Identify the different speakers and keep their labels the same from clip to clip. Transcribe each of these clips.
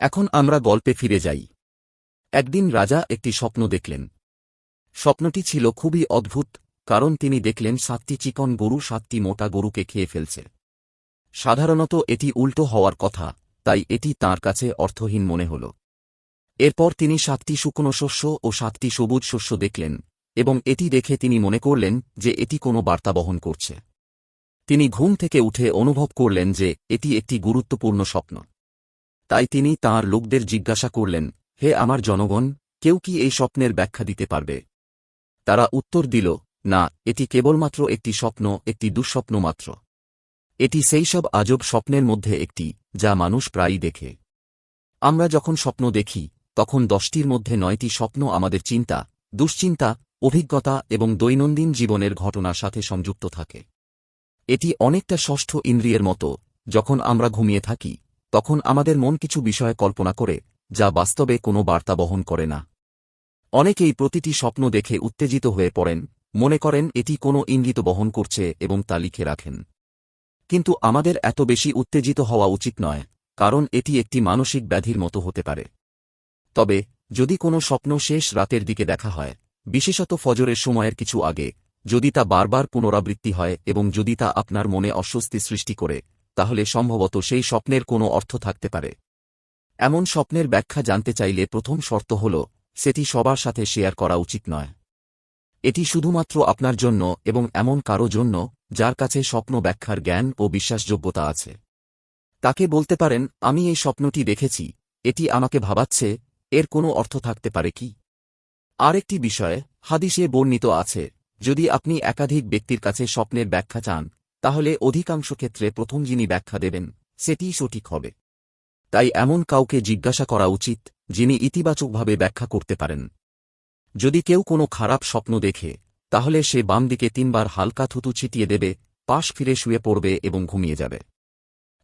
Speaker 1: এখন আমরা গল্পে ফিরে যাই। একদিন রাজা একটি স্বপ্ন দেখলেন। স্বপ্নটি ছিল খুবই অদ্ভুত, কারণ তিনি দেখলেন সাতটি চিকন গরু সাতটি মোটা গরুকে খেয়ে ফেলছে। সাধারণত এটি উল্টো হওয়ার কথা, তাই এটি তার কাছে অর্থহীন মনে হল। এরপর তিনি সাতটি শুকনো শস্য ও সাতটি সবুজ শস্য দেখলেন, এবং এটি দেখে তিনি মনে করলেন যে এটি কোনো বার্তা বহন করছে। তিনি ঘুম থেকে উঠে অনুভব করলেন যে এটি একটি গুরুত্বপূর্ণ স্বপ্ন। তাই তিনি তাঁর লোকদের জিজ্ঞাসা করলেন, হে আমার জনগণ, কেউ কি এই স্বপ্নের ব্যাখ্যা দিতে পারবে? তারা উত্তর দিল, না, এটি কেবলমাত্র একটি স্বপ্ন, একটি দুঃস্বপ্ন মাত্র। এটি সেই সব আজব স্বপ্নের মধ্যে একটি, যা মানুষ প্রায়ই দেখে। আমরা যখন স্বপ্ন দেখি, তখন দশটির মধ্যে নয়টি স্বপ্ন আমাদের চিন্তা, দুশ্চিন্তা, অভিজ্ঞতা এবং দৈনন্দিন জীবনের ঘটনার সাথে সংযুক্ত থাকে। এটি অনেকটা ষষ্ঠ ইন্দ্রিয়ের মতো, যখন আমরা ঘুমিয়ে থাকি তখন আমাদের মন কিছু বিষয়ে কল্পনা করে, যা বাস্তবে কোনো বার্তা বহন করে না। অনেকেই প্রতিটি স্বপ্ন দেখে উত্তেজিত হয়ে পড়েন, মনে করেন এটি কোনো ইঙ্গিত বহন করছে এবং তা লিখে রাখেন। কিন্তু আমাদের এত বেশি উত্তেজিত হওয়া উচিত নয়, কারণ এটি একটি মানসিক ব্যাধির মতো হতে পারে। তবে, যদি কোনো স্বপ্ন শেষ রাতের দিকে দেখা হয়, বিশেষত ফজরের সময়ের কিছু আগে, যদি তা বারবার পুনরাবৃত্তি হয় এবং যদি তা আপনার মনে অস্বস্তি সৃষ্টি করে তাহলে সম্ভবত সেই স্বপ্নের কোনো অর্থ থাকতে পারে। এমন স্বপ্নের ব্যাখ্যা জানতে চাইলে প্রথম শর্ত হল, সেটি সবার সাথে শেয়ার করা উচিত নয়। এটি শুধুমাত্র আপনার জন্য এবং এমন কারও জন্য, যার কাছে স্বপ্ন ব্যাখ্যার জ্ঞান ও বিশ্বাসযোগ্যতা আছে। তাকে বলতে পারেন, আমি এই স্বপ্নটি দেখেছি, এটি আমাকে ভাবাচ্ছে, এর কোনো অর্থ থাকতে পারে কি? আরেকটি বিষয়, হাদিসে বর্ণিত আছে, যদি আপনি একাধিক ব্যক্তির কাছে স্বপ্নের ব্যাখ্যা চান তাহলে অধিকাংশ ক্ষেত্রে প্রথম যিনি ব্যাখ্যা দেবেন সেটিই সঠিক হবে। তাই এমন কাউকে জিজ্ঞাসা করা উচিত, যিনি ইতিবাচকভাবে ব্যাখ্যা করতে পারেন। যদি কেউ কোনো খারাপ স্বপ্ন দেখে, তাহলে সে বাম দিকে তিনবার হালকা থুতু ছিটিয়ে দেবে, পাশ ফিরে শুয়ে পড়বে এবং ঘুমিয়ে যাবে।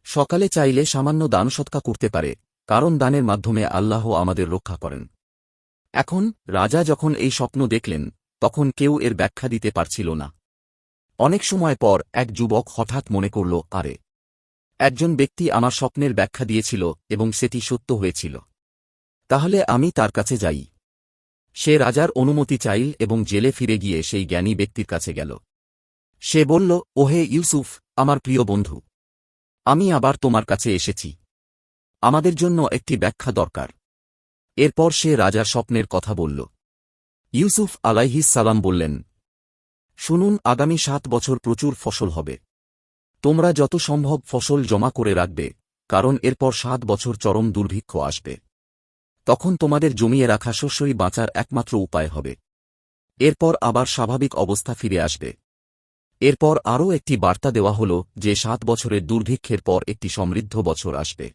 Speaker 1: সকালে চাইলে সামান্য দান সৎকা করতে পারে, কারণ দানের মাধ্যমে আল্লাহ আমাদের রক্ষা করেন। এখন রাজা যখন এই স্বপ্ন দেখলেন, তখন কেউ এর ব্যাখ্যা দিতে পারছিল না। অনেক সময় পর এক যুবক হঠাৎ মনে করল, আরে, একজন ব্যক্তি আমার স্বপ্নের ব্যাখ্যা দিয়েছিল এবং সেটি সত্য হয়েছিল। তাহলে আমি তার কাছে যাই। সে রাজার অনুমতি চাইল এবং জেলে ফিরে গিয়ে সেই জ্ঞানী ব্যক্তির কাছে গেল। সে বলল, ওহে ইউসুফ, আমার প্রিয় বন্ধু, আমি আবার তোমার কাছে এসেছি। আমাদের জন্য একটি ব্যাখ্যা দরকার। এরপর সে রাজার স্বপ্নের কথা বলল। ইউসুফ আলাইহিস সালাম বললেন শুনুন, আগামী সাত বছর প্রচুর ফসল হবে। তোমরা যত সম্ভব ফসল জমা করে রাখবে, কারণ এরপর সাত বছর চরম দুর্ভিক্ষ আসবে। তখন তোমাদের জমিয়ে রাখা শস্যই বাঁচার একমাত্র উপায় হবে। এরপর আবার স্বাভাবিক অবস্থা ফিরে আসবে। এরপর আরও একটি বার্তা দেওয়া হল যে সাত বছরের দুর্ভিক্ষের পর একটি সমৃদ্ধ বছর আসবে।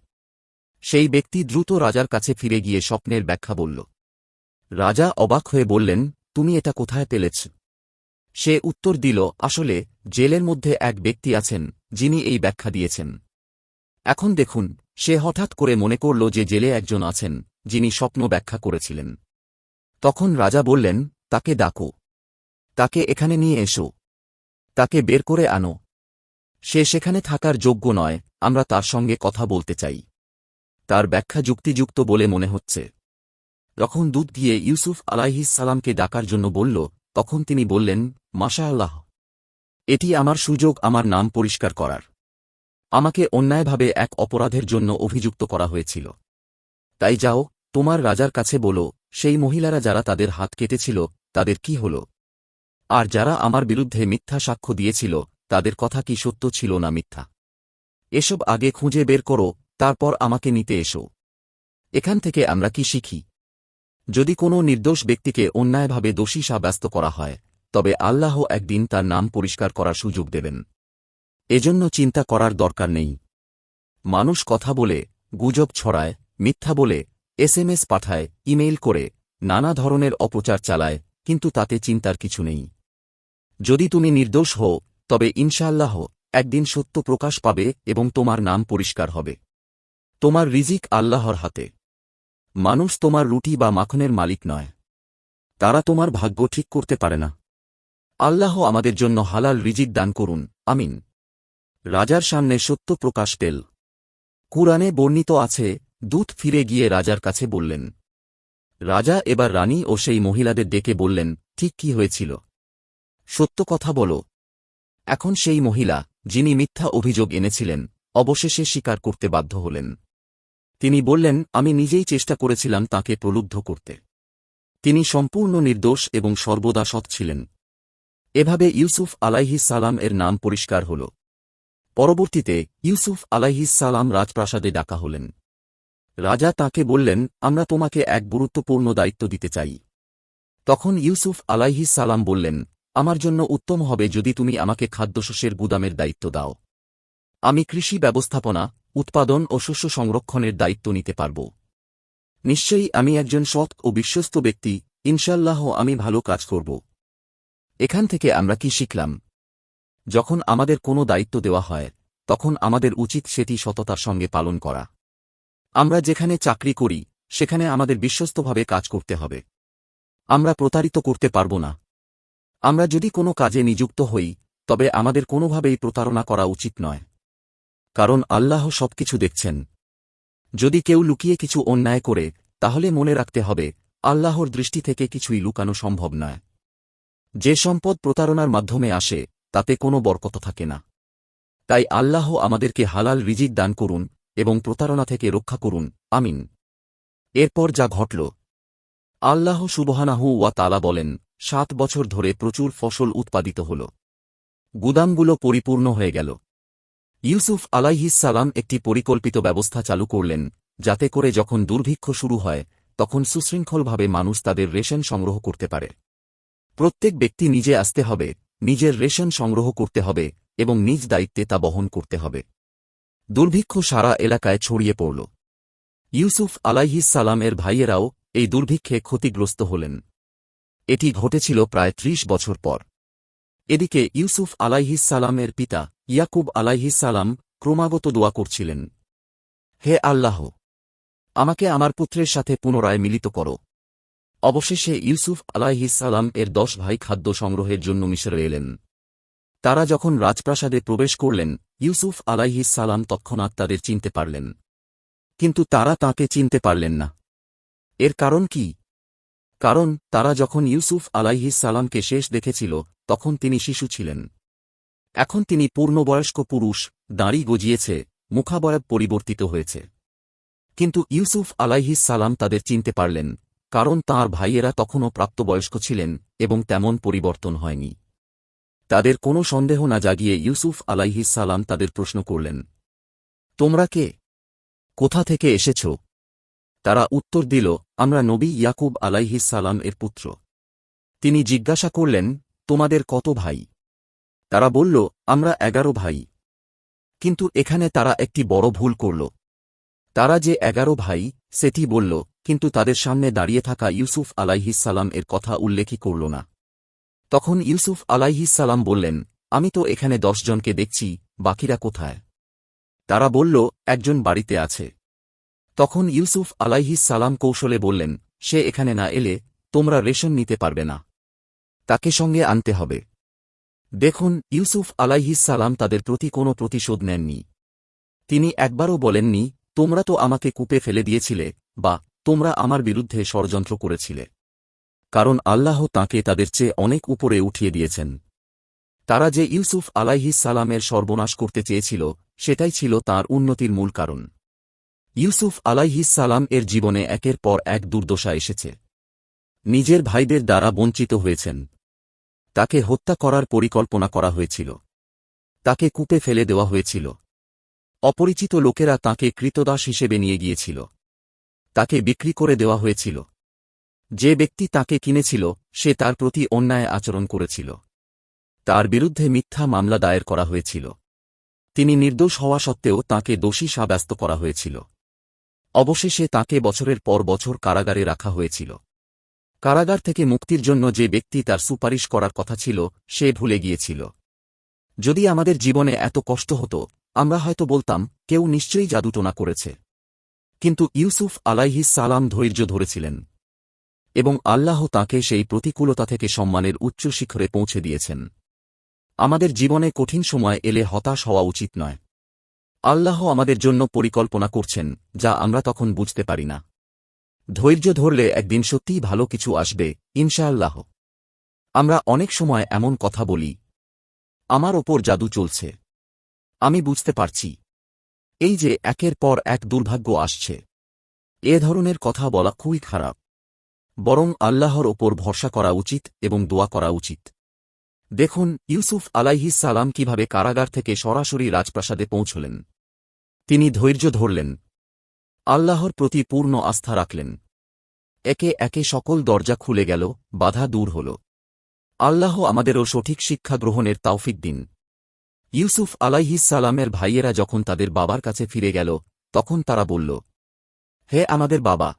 Speaker 1: সেই ব্যক্তি দ্রুত রাজার কাছে ফিরে গিয়ে স্বপ্নের ব্যাখ্যা বলল। রাজা অবাক হয়ে বললেন, তুমি এটা কোথায় পেলেছ? সে উত্তর দিল, আসলে, জেলের মধ্যে এক ব্যক্তি আছেন, যিনি এই ব্যাখ্যা দিয়েছেন। এখন দেখুন, সে হঠাৎ করে মনে করল যে জেলে একজন আছেন, যিনি স্বপ্ন ব্যাখ্যা করেছিলেন। তখন রাজা বললেন, তাকে ডাকো। তাকে এখানে নিয়ে এসো। তাকে বের করে আনো। সে সেখানে থাকার যোগ্য নয়, আমরা তার সঙ্গে কথা বলতে চাই। তার ব্যাখ্যা যুক্তিযুক্ত বলে মনে হচ্ছে। যখন দুধ দিয়ে ইউসুফ আলাইহিস সালামকে ডাকার জন্য বলল তখন তিনি বললেন মাশা আল্লাহ এটি আমার সুযোগ, আমার নাম পরিষ্কার করার। আমাকে অন্যায়ভাবে এক অপরাধের জন্য অভিযুক্ত করা হয়েছিল। তাই যাও, তোমার রাজার কাছে বলো, সেই মহিলারা যারা তাদের হাত কেটেছিল, তাদের কি হল? আর যারা আমার বিরুদ্ধে মিথ্যা সাক্ষ্য দিয়েছিল, তাদের কথা কি সত্য ছিল না মিথ্যা? এসব আগে খুঁজে বের করো, তারপর আমাকে নিতে এসো। এখান থেকে আমরা কি শিখি? যদি কোনো নির্দোষ ব্যক্তিকে অন্যায়ভাবে দোষী সাব্যস্ত করা হয়, তবে আল্লাহ একদিন তার নাম পরিষ্কার করার সুযোগ দেবেন। এজন্য চিন্তা করার দরকার নেই। মানুষ কথা বলে, গুজব ছড়ায়, মিথ্যা বলে, এসএমএস পাঠায়, ইমেইল করে, নানা ধরনের অপচার চালায়, কিন্তু তাতে চিন্তার কিছু নেই। যদি তুমি নির্দোষ হও, তবে ইনশাআল্লাহ একদিন সত্য প্রকাশ পাবে এবং তোমার নাম পরিষ্কার হবে। তোমার রিজিক আল্লাহর হাতে। মানুষ তোমার রুটি বা মাখনের মালিক নয়। তারা তোমার ভাগ্য ঠিক করতে পারে না। আল্লাহ আমাদের জন্য হালাল রিজিক দান করুন, আমিন। রাজার সামনে সত্য প্রকাশ পেল। কুরআনে বর্ণিত আছে, দূত ফিরে গিয়ে রাজার কাছে বললেন, রাজা এবার রানী ও সেই মহিলাদের ডেকে বললেন, ঠিক কি হয়েছিল? সত্য কথা বলো। এখন সেই মহিলা, যিনি মিথ্যা অভিযোগ এনেছিলেন, অবশেষে স্বীকার করতে বাধ্য হলেন। তিনি বললেন, আমি নিজেই চেষ্টা করেছিলাম তাকে প্রলুব্ধ করতে। তিনি সম্পূর্ণ নির্দোষ এবং সর্বদা সৎ ছিলেন। এভাবে ইউসুফ আলাইহিস সালাম এর নাম পরিষ্কার হল। পরবর্তীতে ইউসুফ আলাইহিস সালাম রাজপ্রাসাদে ডাকা হলেন। রাজা তাকে বললেন, আমরা তোমাকে এক গুরুত্বপূর্ণ দায়িত্ব দিতে চাই। তখন ইউসুফ আলাইহিস সালাম বললেন, আমার জন্য উত্তম হবে যদি তুমি আমাকে খাদ্যশস্যের গুদামের দায়িত্ব দাও। আমি কৃষি ব্যবস্থাপনা উৎপাদন ও শস্য সংরক্ষণের দায়িত্ব নিতে পারব। নিশ্চয়ই আমি একজন সৎ ও বিশ্বস্ত ব্যক্তি ইনশাল্লাহ আমি ভালো কাজ করব। এখান থেকে আমরা কি শিখলাম? যখন আমাদের কোনো দায়িত্ব দেওয়া হয়, তখন আমাদের উচিত সেটি সততার সঙ্গে পালন করা। আমরা যেখানে চাকরি করি, সেখানে আমাদের বিশ্বস্তভাবে কাজ করতে হবে। আমরা প্রতারিত করতে পারব না। আমরা যদি কোনো কাজে নিযুক্ত হই, তবে আমাদের কোনোভাবেই প্রতারণা করা উচিত নয়। কারণ আল্লাহ সবকিছু দেখছেন। যদি কেউ লুকিয়ে কিছু অন্যায় করে, তাহলে মনে রাখতে হবে, আল্লাহর দৃষ্টি থেকে কিছুই লুকানো সম্ভব নয়। যে সম্পদ প্রতারণার মাধ্যমে আসে, তাতে কোনো বরকত থাকে না। তাই আল্লাহ আমাদেরকে হালাল রিজিক দান করুন এবং প্রতারণা থেকে রক্ষা করুন। আমিন। এরপর যা ঘটল। আল্লাহ সুবহানাহু ওয়া তালা বলেন, সাত বছর ধরে প্রচুর ফসল উৎপাদিত হল। গুদামগুলো পরিপূর্ণ হয়ে গেল। ইউসুফ আলাইহিসালাম একটি পরিকল্পিত ব্যবস্থা চালু করলেন, যাতে করে যখন দুর্ভিক্ষ শুরু হয়, তখন সুশৃঙ্খলভাবে মানুষ তাদের রেশন সংগ্রহ করতে পারে। প্রত্যেক ব্যক্তি নিজে আসতে হবে, নিজের রেশন সংগ্রহ করতে হবে, এবং নিজ দায়িত্বে তা বহন করতে হবে। দুর্ভিক্ষ সারা এলাকায় ছড়িয়ে পড়ল। ইউসুফ এর ভাইয়েরাও এই দুর্ভিক্ষে ক্ষতিগ্রস্ত হলেন। এটি ঘটেছিল প্রায় ত্রিশ বছর পর। এদিকে ইউসুফ আলাইহিসালামের পিতা ইয়াকুব আলাইহিসালাম ক্রমাগত দোয়া করছিলেন। হে আল্লাহ, আমাকে আমার পুত্রের সাথে পুনরায় মিলিত করো। অবশেষে ইউসুফ আলাইহিসালাম এর দশ ভাই খাদ্য সংগ্রহের জন্য মিশরে এলেন। তারা যখন রাজপ্রাসাদে প্রবেশ করলেন, ইউসুফ আলাইহিসালাম তৎক্ষণাৎ তাদের চিনতে পারলেন। কিন্তু তারা তাকে চিনতে পারলেন না। এর কারণ কি? কারণ তারা যখন ইউসুফ আলাইহিসালামকে শেষ দেখেছিল, তখন তিনি শিশু ছিলেন। এখন তিনি পূর্ণবয়স্ক পুরুষ, দাঁড়ি গজিয়েছে, মুখাবয়ব পরিবর্তিত হয়েছে। কিন্তু ইউসুফ আলাইহিসালাম তাদের চিনতে পারলেন, কারণ তাঁর ভাইয়েরা তখনও প্রাপ্তবয়স্ক ছিলেন এবং তেমন পরিবর্তন হয়নি। তাদের কোনো সন্দেহ না জাগিয়ে ইউসুফ আলাইহিসালাম তাদের প্রশ্ন করলেন, তোমরা কে? কোথা থেকে এসেছ? তারা উত্তর দিল, আমরা নবী ইয়াকুব আলাইহিসালাম এর পুত্র। তিনি জিজ্ঞাসা করলেন, তোমাদের কত ভাই? তারা বলল, আমরা এগারো ভাই। কিন্তু এখানে তারা একটি বড় ভুল করল। তারা যে এগারো ভাই, সেটি বলল, কিন্তু তাদের সামনে দাঁড়িয়ে থাকা ইউসুফ আলাইহিসালাম এর কথা উল্লেখই করল না। তখন ইউসুফ আলাইহিসালাম বললেন, আমি তো এখানে জনকে দেখছি, বাকিরা কোথায়? তারা বলল, একজন বাড়িতে আছে। তখন ইউসুফ আলাইহিসালাম কৌশলে বললেন, সে এখানে না এলে তোমরা রেশন নিতে পারবে না। তাকে সঙ্গে আনতে হবে। দেখুন, ইউসুফ আলাইহিসালাম তাদের প্রতি কোনো প্রতিশোধ নেননি। তিনি একবারও বলেননি, তোমরা তো আমাকে কূপে ফেলে দিয়েছিলে, বা তোমরা আমার বিরুদ্ধে ষড়যন্ত্র করেছিলে। কারণ আল্লাহ তাকে তাদের চেয়ে অনেক উপরে উঠিয়ে দিয়েছেন। তারা যে ইউসুফ আলাইহিসালামের সর্বনাশ করতে চেয়েছিল, সেটাই ছিল তার উন্নতির মূল কারণ। ইউসুফ আলাইহিসালাম এর জীবনে একের পর এক দুর্দশা এসেছে। নিজের ভাইদের দ্বারা বঞ্চিত হয়েছেন। তাকে হত্যা করার পরিকল্পনা করা হয়েছিল। তাকে কূপে ফেলে দেওয়া হয়েছিল। অপরিচিত লোকেরা তাকে কৃতদাস হিসেবে নিয়ে গিয়েছিল। তাকে বিক্রি করে দেওয়া হয়েছিল। যে ব্যক্তি তাকে কিনেছিল, সে তার প্রতি অন্যায় আচরণ করেছিল। তার বিরুদ্ধে মিথ্যা মামলা দায়ের করা হয়েছিল। তিনি নির্দোষ হওয়া সত্ত্বেও তাকে দোষী সাব্যস্ত করা হয়েছিল। অবশেষে তাকে বছরের পর বছর কারাগারে রাখা হয়েছিল। কারাগার থেকে মুক্তির জন্য যে ব্যক্তি তার সুপারিশ করার কথা ছিল, সে ভুলে গিয়েছিল। যদি আমাদের জীবনে এত কষ্ট হতো, আমরা হয়তো বলতাম, কেউ নিশ্চয়ই জাদুটোনা করেছে। কিন্তু ইউসুফ আলাইহিস সালাম ধৈর্য ধরেছিলেন। এবং আল্লাহ তাকে সেই প্রতিকূলতা থেকে সম্মানের উচ্চ শিখরে পৌঁছে দিয়েছেন। আমাদের জীবনে কঠিন সময় এলে হতাশ হওয়া উচিত নয়। আল্লাহ আমাদের জন্য পরিকল্পনা করছেন, যা আমরা তখন বুঝতে পারি না। ধৈর্য ধরলে একদিন সত্যিই ভালো কিছু আসবে, ইনশাআল্লাহ। আমরা অনেক সময় এমন কথা বলি। আমার ওপর জাদু চলছে। আমি বুঝতে পারছি। এই যে একের পর এক দুর্ভাগ্য আসছে। এ ধরনের কথা বলা খুবই খারাপ। বরং আল্লাহর ওপর ভরসা করা উচিত এবং দোয়া করা উচিত। দেখুন, ইউসুফ আলাইহিস সালাম কীভাবে কারাগার থেকে সরাসরি রাজপ্রাসাদে পৌঁছলেন। তিনি ধৈর্য ধরলেন। আল্লাহর প্রতি পূর্ণ আস্থা রাখলেন। একে একে সকল দরজা খুলে গেল, বাধা দূর হল। আল্লাহ আমাদেরও সঠিক শিক্ষা গ্রহণের তাওফিক দিন। ইউসুফ সালামের ভাইয়েরা যখন তাদের বাবার কাছে ফিরে গেল, তখন তারা বলল, হে আমাদের বাবা,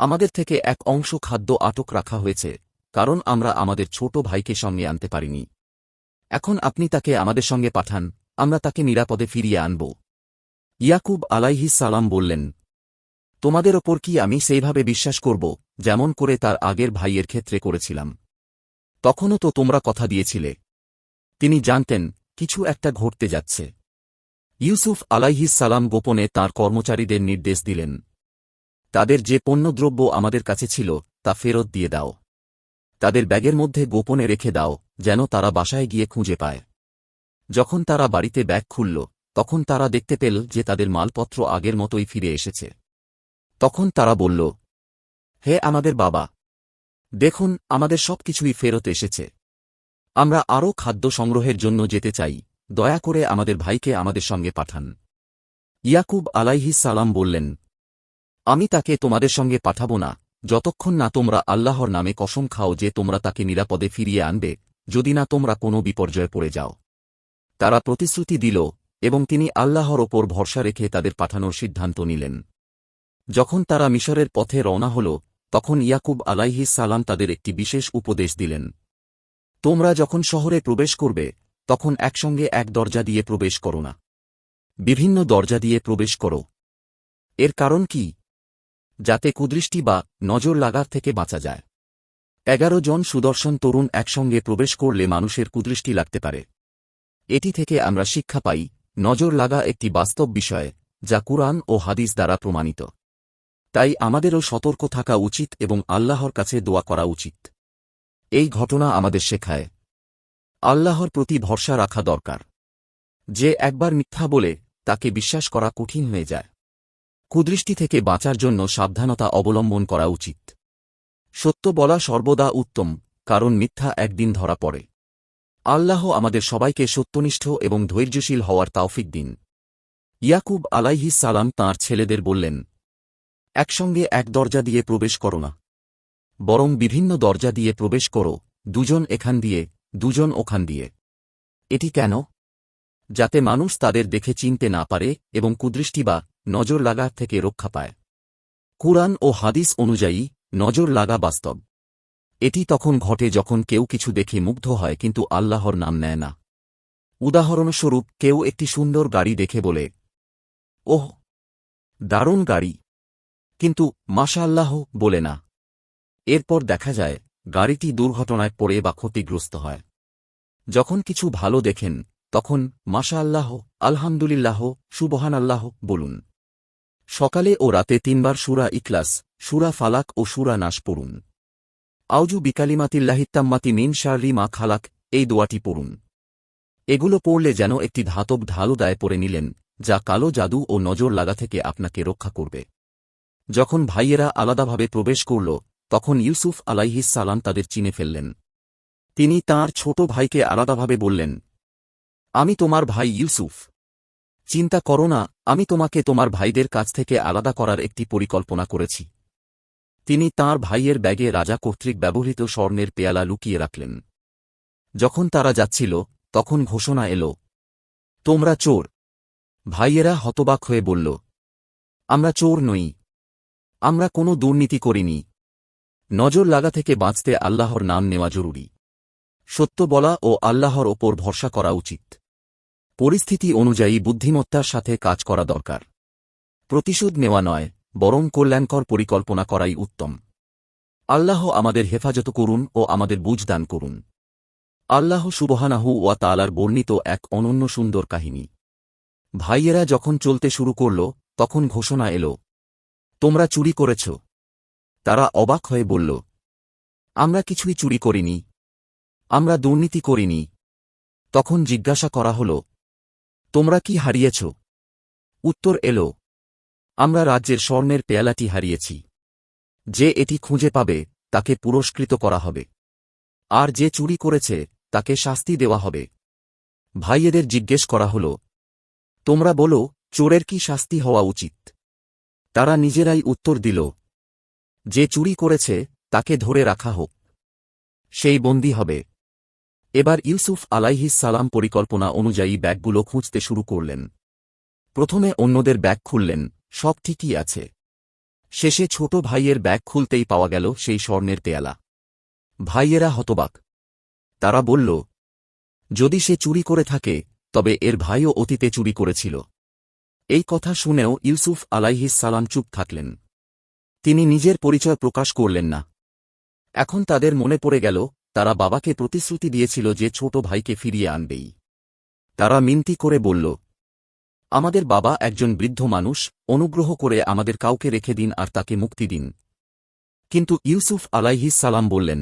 Speaker 1: আমাদের থেকে এক অংশ খাদ্য আটক রাখা হয়েছে, কারণ আমরা আমাদের ছোট ভাইকে সঙ্গে আনতে পারিনি। এখন আপনি তাকে আমাদের সঙ্গে পাঠান, আমরা তাকে নিরাপদে ফিরিয়ে আনব। ইয়াকুব আলাইহিস সালাম বললেন, তোমাদের ওপর কি আমি সেইভাবে বিশ্বাস করব, যেমন করে তার আগের ভাইয়ের ক্ষেত্রে করেছিলাম? তখনও তো তোমরা কথা দিয়েছিলে। তিনি জানতেন, কিছু একটা ঘটতে যাচ্ছে। ইউসুফ আলাইহিস সালাম গোপনে তাঁর কর্মচারীদের নির্দেশ দিলেন, তাদের যে পণ্যদ্রব্য আমাদের কাছে ছিল, তা ফেরত দিয়ে দাও। তাদের ব্যাগের মধ্যে গোপনে রেখে দাও, যেন তারা বাসায় গিয়ে খুঁজে পায়। যখন তারা বাড়িতে ব্যাগ খুলল তখন তারা দেখতে পেল যে তাদের মালপত্র আগের মতোই ফিরে এসেছে। তখন তারা বলল, হে আমাদের বাবা, দেখুন, আমাদের সব কিছুই ফেরত এসেছে। আমরা আরও খাদ্য সংগ্রহের জন্য যেতে চাই, দয়া করে আমাদের ভাইকে আমাদের সঙ্গে পাঠান। ইয়াকুব আলাইহিস সালাম বললেন, আমি তাকে তোমাদের সঙ্গে পাঠাব না, যতক্ষণ না তোমরা আল্লাহর নামে কসম খাও যে তোমরা তাকে নিরাপদে ফিরিয়ে আনবে, যদি না তোমরা কোনো বিপর্যয়ে পড়ে যাও। তারা প্রতিশ্রুতি দিল এবং তিনি আল্লাহর ওপর ভরসা রেখে তাদের পাঠানোর সিদ্ধান্ত নিলেন। যখন তারা মিশরের পথে রওনা হল, তখন ইয়াকুব আলাইহি সালাম তাদের একটি বিশেষ উপদেশ দিলেন। তোমরা যখন শহরে প্রবেশ করবে, তখন একসঙ্গে এক দরজা দিয়ে প্রবেশ করো না। বিভিন্ন দরজা দিয়ে প্রবেশ করো। এর কারণ কি? যাতে কুদৃষ্টি বা নজর লাগার থেকে বাঁচা যায়। এগারো জন সুদর্শন তরুণ একসঙ্গে প্রবেশ করলে মানুষের কুদৃষ্টি লাগতে পারে। এটি থেকে আমরা শিক্ষা পাই নজর লাগা একটি বাস্তব বিষয়, যা কুরআন ও হাদিস দ্বারা প্রমাণিত। তাই আমাদেরও সতর্ক থাকা উচিত এবং আল্লাহর কাছে দোয়া করা উচিত। এই ঘটনা আমাদের শেখায়। আল্লাহর প্রতি ভরসা রাখা দরকার। যে একবার মিথ্যা বলে, তাকে বিশ্বাস করা কঠিন হয়ে যায়। কুদৃষ্টি থেকে বাঁচার জন্য সাবধানতা অবলম্বন করা উচিত। সত্য বলা সর্বদা উত্তম, কারণ মিথ্যা একদিন ধরা পড়ে। আল্লাহ আমাদের সবাইকে সত্যনিষ্ঠ এবং ধৈর্যশীল হওয়ার তাওফিক দিন। ইয়াকুব আলাইহিস সালাম তাঁর ছেলেদের বললেন, একসঙ্গে এক দরজা দিয়ে প্রবেশ করো না। বরং বিভিন্ন দরজা দিয়ে প্রবেশ করো, দুজন এখান দিয়ে, দুজন ওখান দিয়ে। এটি কেন? যাতে মানুষ তাদের দেখে চিনতে না পারে এবং কুদৃষ্টি বা নজর লাগা থেকে রক্ষা পায়। কুরআন ও হাদিস অনুযায়ী নজর লাগা বাস্তব। এটি তখন ঘটে যখন কেউ কিছু দেখে মুগ্ধ হয় কিন্তু আল্লাহর নাম নেয় না। উদাহরণস্বরূপ, কেউ একটি সুন্দর গাড়ি দেখে বলে, ওহ, দারুণ গাড়ি। কিন্তু মাশা আল্লাহ বলে না। এরপর দেখা যায়, গাড়িটি দুর্ঘটনায় পড়ে বা ক্ষতিগ্রস্ত হয়। যখন কিছু ভালো দেখেন, তখন মাশা আল্লাহ আলহামদুলিল্লাহ সুবহান আল্লাহ বলুন। সকালে ও রাতে তিনবার সুরা ইকলাস সুরা ফালাক ও সুরা নাশ পড়ুন। আউজু বিকালিমাতিল্লাহিত্তাম্মাতি মিন শারি মা খালাক, এই দোয়াটি পড়ুন। এগুলো পড়লে যেন একটি ধাতব ঢালু দায় পড়ে নিলেন, যা কালো জাদু ও নজর লাগা থেকে আপনাকে রক্ষা করবে। যখন ভাইয়েরা আলাদাভাবে প্রবেশ করল, তখন ইউসুফ আলাইহিস সালাম তাদের চিনে ফেললেন। তিনি তাঁর ছোট ভাইকে আলাদাভাবে বললেন, আমি তোমার ভাই ইউসুফ। চিন্তা করো না, আমি তোমাকে তোমার ভাইদের কাছ থেকে আলাদা করার একটি পরিকল্পনা করেছি। তিনি তাঁর ভাইয়ের ব্যাগে রাজা কর্তৃক ব্যবহৃত স্বর্ণের পেয়ালা লুকিয়ে রাখলেন। যখন তারা যাচ্ছিল, তখন ঘোষণা এল, তোমরা চোর। ভাইয়েরা হতবাক হয়ে বলল, আমরা চোর নই। আমরা কোনো দুর্নীতি করিনি। নজর লাগা থেকে বাঁচতে আল্লাহর নাম নেওয়া জরুরি। সত্য বলা ও আল্লাহর ওপর ভরসা করা উচিত। পরিস্থিতি অনুযায়ী বুদ্ধিমত্তার সাথে কাজ করা দরকার। প্রতিশোধ নেওয়া নয়। বরং কল্যাণকর পরিকল্পনা করাই উত্তম। আল্লাহ আমাদের হেফাজত করুন ও আমাদের বুঝদান করুন। আল্লাহ সুবহানাহু ওয়া তালার বর্ণিত এক অনন্য সুন্দর কাহিনী। ভাইয়েরা যখন চলতে শুরু করল, তখন ঘোষণা এল, তোমরা চুরি করেছ। তারা অবাক হয়ে বলল, আমরা কিছুই চুরি করিনি। আমরা দুর্নীতি করিনি। তখন জিজ্ঞাসা করা হল, তোমরা কি হারিয়েছ? উত্তর এল আমরা রাজ্যের স্বর্ণের পেয়ালাটি হারিয়েছি। যে এটি খুঁজে পাবে, তাকে পুরস্কৃত করা হবে। আর যে চুরি করেছে, তাকে শাস্তি দেওয়া হবে। ভাইয়েদের জিজ্ঞেস করা হল, তোমরা বলো, চোরের কি শাস্তি হওয়া উচিত? তারা নিজেরাই উত্তর দিল, যে চুরি করেছে, তাকে ধরে রাখা হোক। সেই বন্দী হবে। এবার ইউসুফ আলাইহিস সালাম পরিকল্পনা অনুযায়ী ব্যাগগুলো খুঁজতে শুরু করলেন। প্রথমে অন্যদের ব্যাগ খুললেন। সব ঠিকই আছে। শেষে ছোট ভাইয়ের ব্যাগ খুলতেই পাওয়া গেল সেই স্বর্ণের পেয়ালা। ভাইয়েরা হতবাক। তারা বলল, যদি সে চুরি করে থাকে, তবে এর ভাইও অতীতে চুরি করেছিল এই কথা শুনেও ইউসুফ সালাম চুপ থাকলেন। তিনি নিজের পরিচয় প্রকাশ করলেন না। এখন তাদের মনে পড়ে গেল, তারা বাবাকে প্রতিশ্রুতি দিয়েছিল যে ছোট ভাইকে ফিরিয়ে আনবেই। তারা মিনতি করে বলল আমাদের বাবা একজন বৃদ্ধ মানুষ, অনুগ্রহ করে আমাদের কাউকে রেখে দিন আর তাকে মুক্তি দিন। কিন্তু ইউসুফ আলাইহিস সালাম বললেন,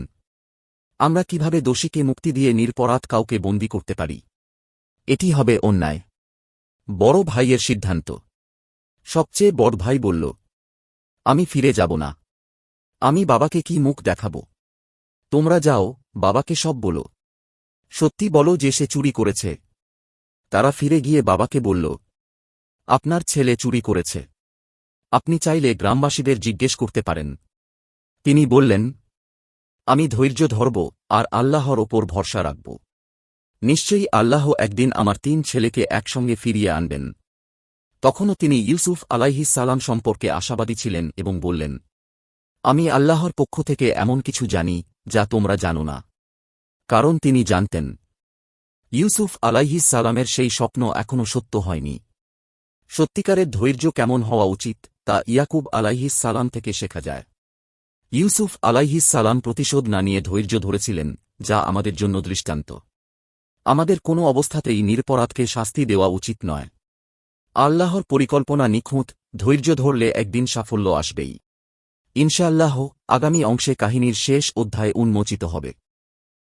Speaker 1: আমরা কীভাবে দোষীকে মুক্তি দিয়ে নিরপরাধ কাউকে বন্দি করতে পারি? এটি হবে অন্যায়। বড় ভাইয়ের সিদ্ধান্ত। সবচেয়ে বড় ভাই বলল, আমি ফিরে যাব না। আমি বাবাকে কি মুখ দেখাব? তোমরা যাও, বাবাকে সব বলো। সত্যি বলো যে সে চুরি করেছে। তারা ফিরে গিয়ে বাবাকে বলল আপনার ছেলে চুরি করেছে। আপনি চাইলে গ্রামবাসীদের জিজ্ঞেস করতে পারেন। তিনি বললেন, আমি ধৈর্য ধরব আর আল্লাহর ওপর ভরসা রাখব। নিশ্চয়ই আল্লাহ একদিন আমার তিন ছেলেকে একসঙ্গে ফিরিয়ে আনবেন। তখনও তিনি ইউসুফ আলাইহিস সালাম সম্পর্কে আশাবাদী ছিলেন এবং বললেন, আমি আল্লাহর পক্ষ থেকে এমন কিছু জানি যা তোমরা জানো না। কারণ তিনি জানতেন, ইউসুফ আলাইহিস সালামের সেই স্বপ্ন এখনও সত্য হয়নি। সত্যিকারের ধৈর্য কেমন হওয়া উচিত, তা ইয়াকুব আলাইহিস সালাম থেকে শেখা যায়। ইউসুফ আলাইহিস সালাম প্রতিশোধ না নিয়ে ধৈর্য ধরেছিলেন, যা আমাদের জন্য দৃষ্টান্ত। আমাদের কোনো অবস্থাতেই নিরপরাধকে শাস্তি দেওয়া উচিত নয়। আল্লাহর পরিকল্পনা নিখুঁত, ধৈর্য ধরলে একদিন সাফল্য আসবেই। ইনশাআল্লাহ, আগামী অংশে কাহিনীর শেষ অধ্যায় উন্মোচিত হবে।